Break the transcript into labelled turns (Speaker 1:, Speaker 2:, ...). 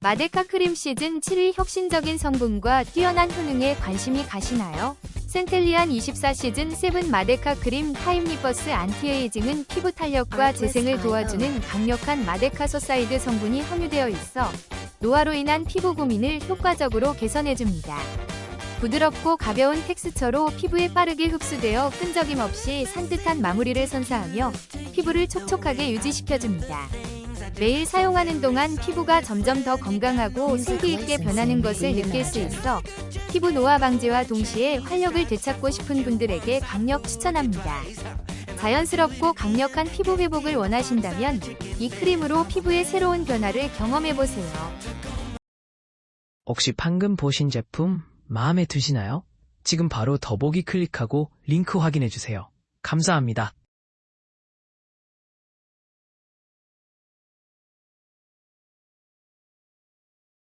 Speaker 1: 마데카 크림 시즌 7의 혁신적인 성분과 뛰어난 효능에 관심이 가시나요? 센텔리안 24 시즌 7 마데카 크림 타임리버스 안티에이징은 피부 탄력과 재생을 도와주는 강력한 마데카소사이드 성분이 함유되어 있어 노화로 인한 피부 고민을 효과적으로 개선해줍니다. 부드럽고 가벼운 텍스처로 피부에 빠르게 흡수되어 끈적임 없이 산뜻한 마무리를 선사하며 피부를 촉촉하게 유지시켜줍니다. 매일 사용하는 동안 피부가 점점 더 건강하고 생기 있게 변하는 것을 느낄 수 있어 피부 노화 방지와 동시에 활력을 되찾고 싶은 분들에게 강력 추천합니다. 자연스럽고 강력한 피부 회복을 원하신다면 이 크림으로 피부의 새로운 변화를 경험해보세요.
Speaker 2: 혹시 방금 보신 제품 마음에 드시나요? 지금 바로 더보기 클릭하고 링크 확인해주세요. 감사합니다.